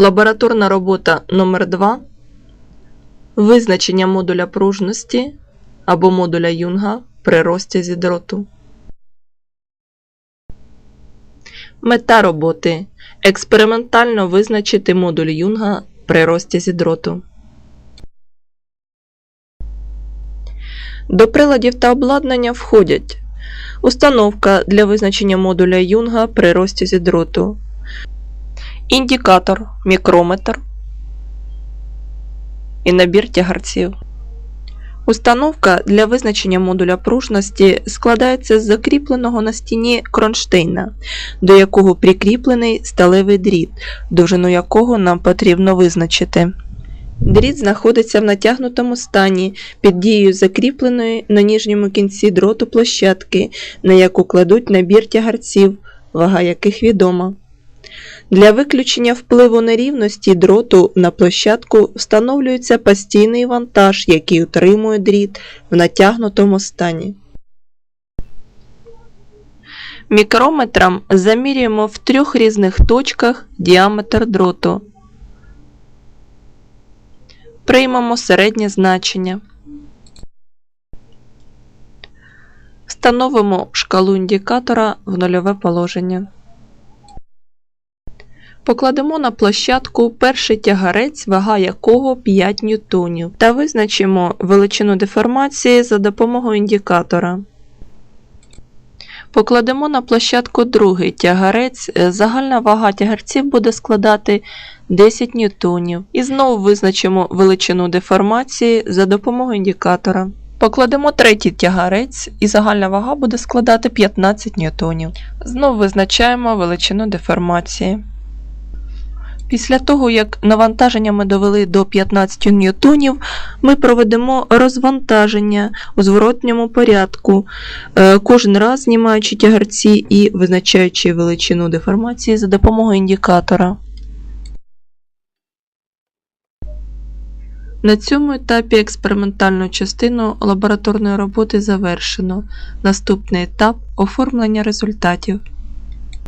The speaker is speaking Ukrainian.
Лабораторна робота номер 2 Визначення модуля пружності або модуля Юнга при розтязі дроту. Мета роботи експериментально визначити модуль Юнга при розтязі дроту. До приладів та обладнання входять установка для визначення модуля Юнга при розтязі дроту, індикатор, мікрометр і набір тягарців. Установка для визначення модуля пружності складається з закріпленого на стіні кронштейна, до якого прикріплений сталевий дріт, довжину якого нам потрібно визначити. Дріт знаходиться в натягнутому стані під дією закріпленої на нижньому кінці дроту площадки, на яку кладуть набір тягарців, вага яких відома. Для виключення впливу нерівності дроту на площадку встановлюється постійний вантаж, який утримує дріт в натягнутому стані. Мікрометром замірюємо в трьох різних точках діаметр дроту. Приймемо середнє значення. Встановимо шкалу індикатора в нульове положення. Покладемо на площадку перший тягарець, вага якого 5 ньютонів, та визначимо величину деформації за допомогою індикатора. Покладемо на площадку другий тягарець, е, загальна вага тягарців буде складати 10 ньютонів. І знову визначимо величину деформації за допомогою індикатора. Покладемо третій тягарець і загальна вага буде складати 15 ньютонів. Знову визначаємо величину деформації. Після того, як навантаження ми довели до 15 ньютонів, ми проведемо розвантаження у зворотньому порядку, е, кожен раз знімаючи тягарці і визначаючи величину деформації за допомогою індикатора. На цьому етапі експериментальну частину лабораторної роботи завершено. Наступний етап оформлення результатів.